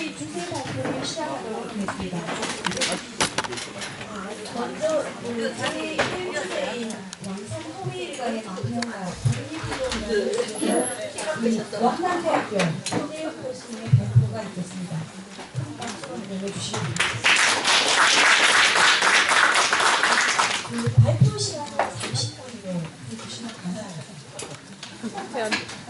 저희 주제 발표를 시작하도록 하겠습니다. 먼저 그 자기 일주일인 왕성 호미일간의 망명과 국립기록을 왕남대학교 손혜영 교수님의 발표가 있겠습니다. 큰 박수로 보내주시기 그 발표 시간은 30분으로 해주시면 감사합니다.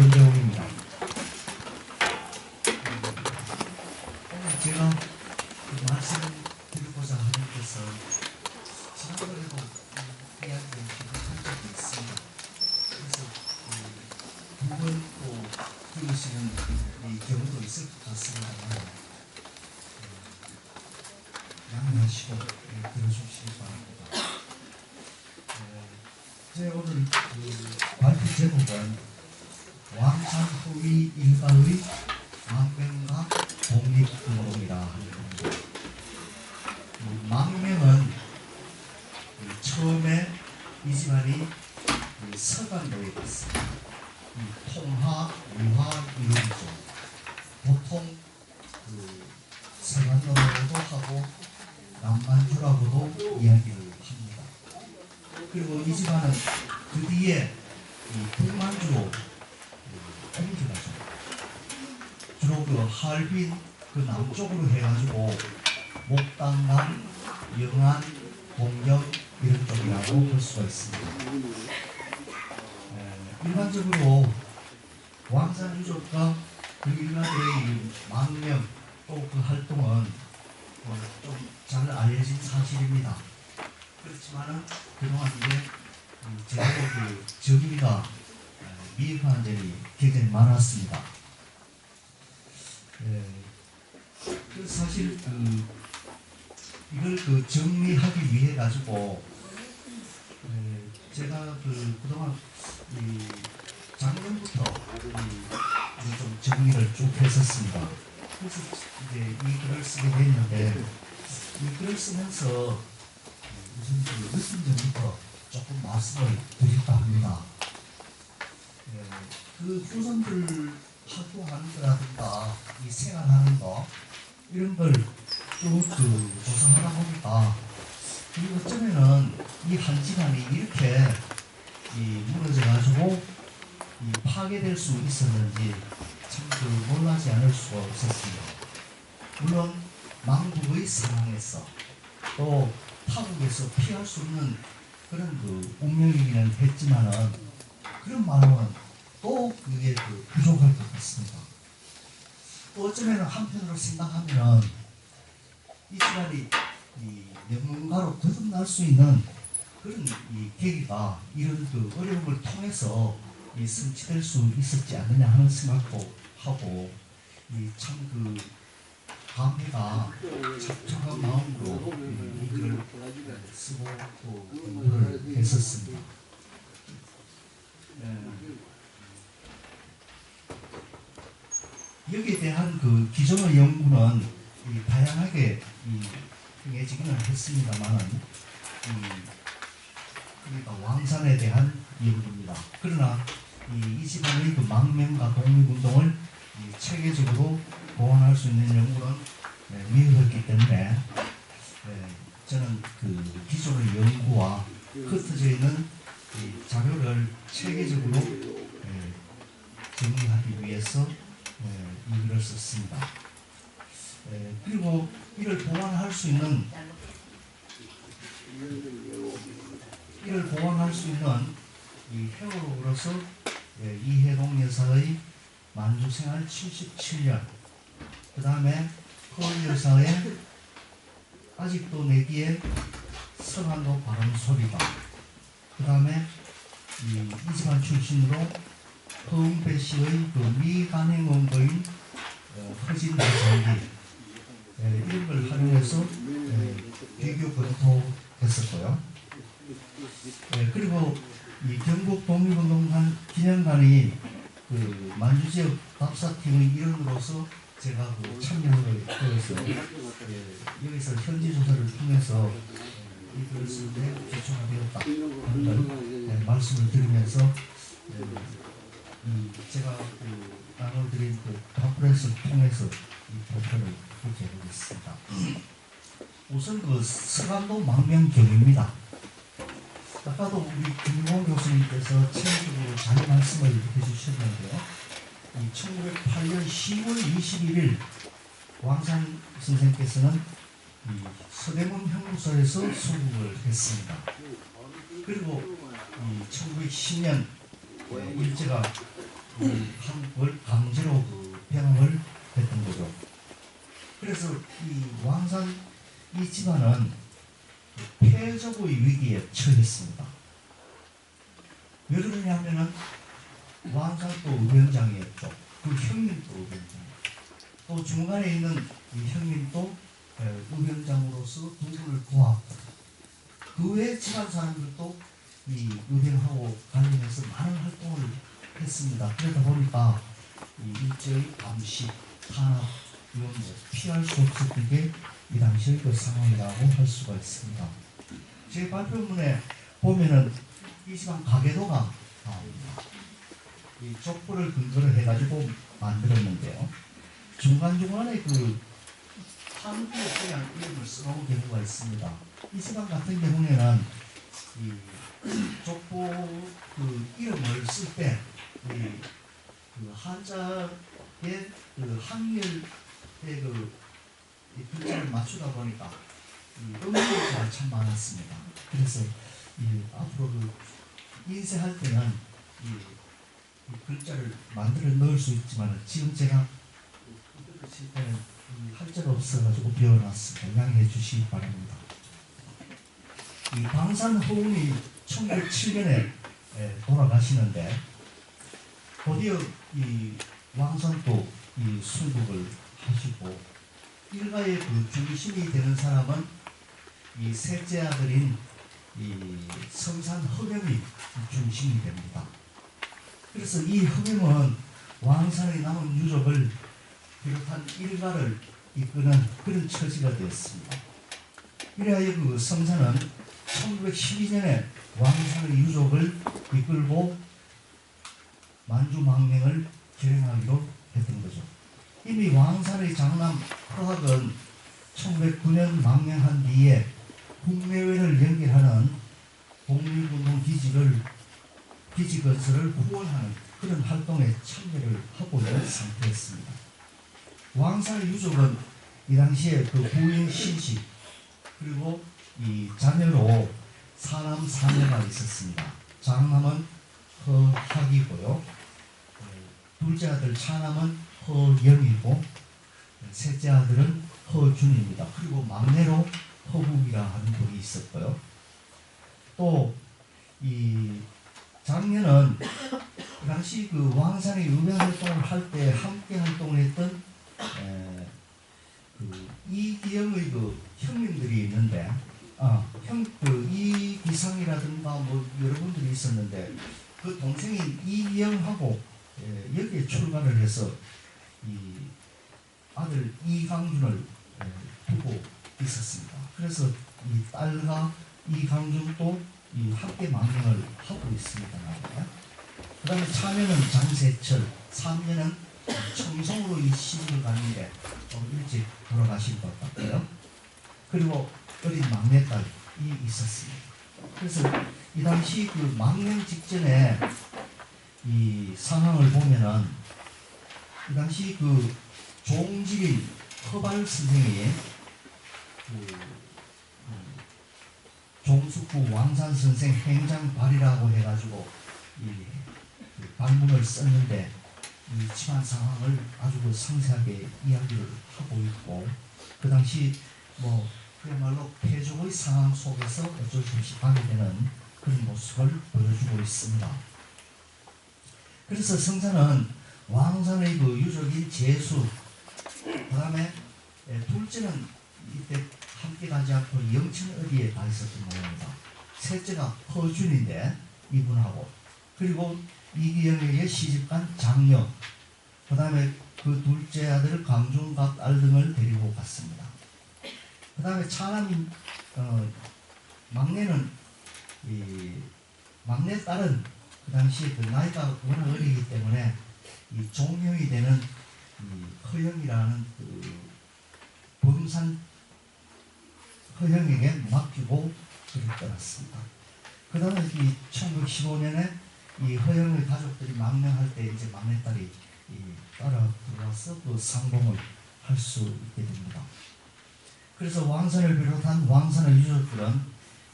오늘 제가 그 말씀드리고자 하는 것은 지난번에도 이 이야기를 한 적이 있습니다. 그래서 그 두번 또 들으시는 이 경우도 있을 것 같습니다만 음, 양해하시고 예, 들어주시기 바랍니다. 어, 제 오늘 그 발표 제목은 왕산 후위 일가의 망명과 독립운동이라 하는 겁니다. 이 망명은 이 처음에 이 집안이 이 서간도에 있습니다. 이 통하, 유하 이론이죠. 보통 그 서간도라고도 하고 남반주라고도 이야기를 합니다. 그리고 이 집안은 그 뒤에 이 북만주로 옮겨가죠. 주로 그 할빈 그 남쪽으로 해가지고 목당남, 영안, 동경 이런 쪽이라고 볼 수가 있습니다. 에, 일반적으로 왕산 유족과 그이 망명 또 그 활동은 어, 좀잘 알려진 사실입니다. 그렇지만은 그동안 이제 음, 제대로 그 정의가 미흡한 점이 굉장히 많았습니다. 예, 그 사실 그 이걸 그 정리하기 위해 가지고 예, 제가 그 그동안 이 작년부터 이, 이좀 정리를 쭉 했었습니다. 그래서 이제 이 글을 쓰게 됐는데 이 글을 쓰면서 우선 그 늦은 점부터 조금 말씀을 드릴까 합니다. 예, 그 조선들 활동하는 거라든가 이 생활하는 거 이런 걸쭉그 조사하다 보니까 이 어쩌면은 이 한 집안이 이렇게 이 무너져 가지고 이 파괴될 수 있었는지 참그 놀라지 않을 수가 없었습니다. 물론 망국의 상황에서 또 타국에서 피할 수 없는 그런 그 운명이기는 했지만은 그런 말은 또 그게 그 부족할 것 같습니다. 또 어쩌면 한편으로 생각하면은 이 시간이 이 명문가로 거듭날 수 있는 그런 이 계기가 이런 그 어려움을 통해서 이 성취될 수 있었지 않느냐 하는 생각도 하고 이참그 감회가 착착한 마음으로 이 글을 쓰고 또 공부를 했었습니다. 예. 여기에 대한 그 기존의 연구는 이 다양하게 했습니다만은 이 그러니까 왕산에 대한 연구입니다. 그러나 이, 이 집안의 그 망명과 독립운동을 이 체계적으로 보완할 수 있는 연구는 네, 미흡했기 때문에 네, 저는 그 기존의 연구와 흩어져 있는 이 자료를 체계적으로 예, 정리하기 위해서 예, 이 글을 썼습니다. 예, 그리고 이를 보완할 수 있는 이를 보완할 수 있는 이 회원으로서 예, 이해동 여사의 만주생활 77년 그 다음에 허은 여사의 아직도 내기에 서간도 바람 소리가 그 다음에 이 이집안 출신으로 허은배 씨의 그 미간행 원고인 어, 허진 대장기 예, 이런 걸 활용해서 예, 비교 검토했었고요. 예, 그리고 이 경북 독립운동관 기념관이 그 만주 지역 답사팀의 일원으로서 제가 그 참여를 해서 예, 여기서 현지 조사를 통해서 이것을 내 기초화되었다 하는 네, 말씀을 드리면서 네, 이 제가 그 나눠드린 그 팜플렛을 통해서 이 발표를 이렇게 해보겠습니다. 우선 그 서간도 망명경입니다. 아까도 우리 김용 교수님께서 체계적으로 잘 말씀을 해주셨는데요. 이 1908년 10월 21일 왕산 선생께서는 이 서대문 형무소에서 수국을 했습니다. 그리고 이 1910년 일제가 이 한국을 강제로 그 병을 했던 거죠. 그래서 이 왕산 이 집안은 폐적의 위기에 처했습니다. 왜 그러냐면은 왕산도 의병장이었죠. 그 형님도 의병장. 또 중간에 있는 이 형님도 에, 의병장으로서 두 분을 도왔고 그외 집안 사람들도 이 의병하고 관련해서 많은 활동을 했습니다. 그러다 보니까 이 일제의 감시, 탄압 이런 거 피할 수 없었던 게 이 당시의 그 상황이라고 할 수가 있습니다. 제 발표문에 보면은 이 집안 가계도가 나옵니다. 이 족보를 근거로 해가지고 만들었는데요. 중간중간에 그 한국에 그냥 이름을 써놓은 경우가 있습니다. 이 집안 같은 경우에는 이 족보 그 이름을 쓸때 그 한자의 그 한글의 그이 글자를 맞추다 보니까 이 음력자가 참 많았습니다. 그래서 이 앞으로 그 인쇄할 때는 이, 이 글자를 만들어 넣을 수 있지만 지금 제가 때는 이 할자가 없어가지고 비워놨습니다. 양해해 주시기 바랍니다. 이 방산 호운이 1907년에 돌아가시는데 곧이어 이 왕선도 이 순국을 하시고 일가의 그 중심이 되는 사람은 이 셋째 아들인 이 성산 허경이 중심이 됩니다. 그래서 이 허경은 왕산에 남은 유족을 비롯한 일가를 이끄는 그런 처지가 되었습니다. 이래야 그 성산은 1912년에 왕산의 유족을 이끌고 만주망명을 결행하기로 했던 거죠. 이미 왕산의 장남 허학은 1909년 망명한 뒤에 국내외를 연결하는 독립운동 기지를 건설을 후원하는 그런 활동에 참여를 하고 있는 상태였습니다. 왕산의 유족은 이 당시에 그 부인 신씨 그리고 이 자녀로 사남 사녀가 있었습니다. 장남은 허학이고요. 어, 둘째 아들 차남은 허영이고 셋째 아들은 허준입니다. 그리고 막내로 허국이라 하는 분이 있었고요. 또이 작년은 그 당시 그 왕산의 의병 활동을 할 때 함께 활동을 했던 에, 그 이기영의 그 형님들이 있는데 아 형 그 이기상이라든가 뭐 여러분들이 있었는데 그 동생인 이기영하고 에, 여기에 출가를 해서 이 아들 이강준을 에, 두고 있었습니다. 그래서 이 딸과 이강준도 이 학계 망명을 하고 있습니다. 그 다음에 차면은 장세철, 삼년은 청송으로 이 시집을 갔는데 좀 일찍 돌아가신 것 같고요. 그리고 어린 막내딸이 있었습니다. 그래서 이 당시 그 망명 직전에 이 상황을 보면은 이 당시 그 종질인 허발 선생이 그 음, 종숙부 왕산 선생 행장 발이라고 해가지고 이그 발문을 썼는데 이 집안 상황을 아주 그 상세하게 이야기를 하고 있고 그 당시 뭐 그야말로 폐족의 상황 속에서 어쩔 수 없이 가게 되는 그런 모습을 보여주고 있습니다. 그래서 성사는 왕산의 그 유적인 제수 그 다음에 둘째는 이때 함께 가지 않고 영천 어디에 가 있었던 모양입니다. 셋째가 허준인데 이분하고 그리고 이기영에게 시집간 장녀 그 다음에 그 둘째 아들 강준각 딸 등을 데리고 갔습니다. 그 다음에 차남인 어, 막내는 이 막내 딸은 그 당시에 그 나이가 워낙 어리기 때문에 이 종형이 되는 이 허영이라는 그 범산 허영에게 맡기고 그를 떠났습니다. 그 다음에 이 1915년에 이 허영의 가족들이 망명할 때 이제 막내딸이 이 따라 들어와서 그 상봉을 할 수 있게 됩니다. 그래서 왕선을 비롯한 왕선의 유족들은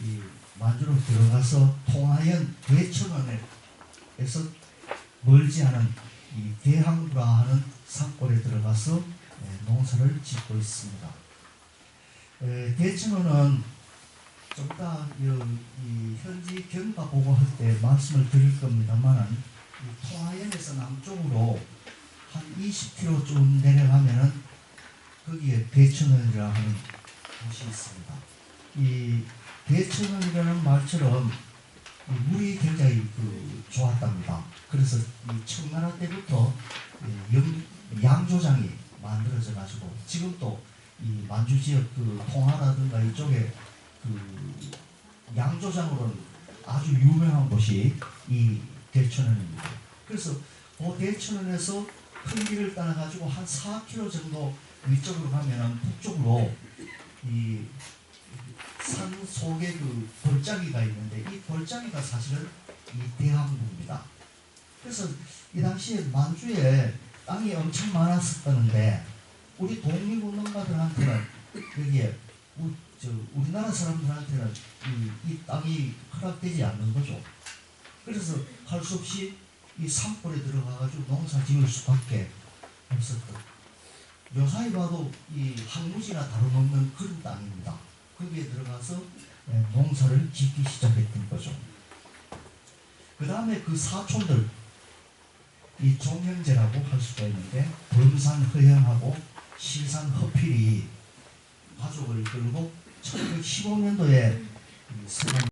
이 만주로 들어가서 통하연 대천원에서 멀지 않은 이 대항부라 하는 산골에 들어가서 예, 농사를 짓고 있습니다. 에, 대천원은 좀 이따 이, 이 현지 경과 보고할 때 말씀을 드릴 겁니다만은 이 통하연에서 남쪽으로 한 20km 좀 내려가면은 거기에 대천원이라 하는 곳이 있습니다. 이 대천원이라는 말처럼 이 물이 굉장히 그 좋았답니다. 그래서 이 청나라 때부터 양조장이 만들어져 가지고 지금도 이 만주 지역 그 통화라든가 이쪽에 그 양조장으로는 아주 유명한 곳이 이 대천원입니다. 그래서 그 대천원에서 큰 길을 따라 가지고 한 4km 정도 위쪽으로 가면은 북쪽으로 이 산 속에 그 골짜기가 있는데 이 골짜기가 사실은 이 대항구입니다. 그래서 이 당시에 만주에 땅이 엄청 많았었다는데 우리 독립운동가들한테는 여기에 우, 저 우리나라 사람들한테는 이, 이 땅이 허락되지 않는 거죠. 그래서 할 수 없이 이 산골에 들어가가지고 농사 지을 수밖에 없었던. 요사이 봐도 이 항무지나 다름없는 그런 땅입니다. 거기에 들어가서 예, 농사를 짓기 시작했던 거죠. 그 다음에 그 사촌들, 이 종형제라고 할 수가 있는데, 범산 허영하고 시산 허필이 가족을 끌고 1915년도에 서강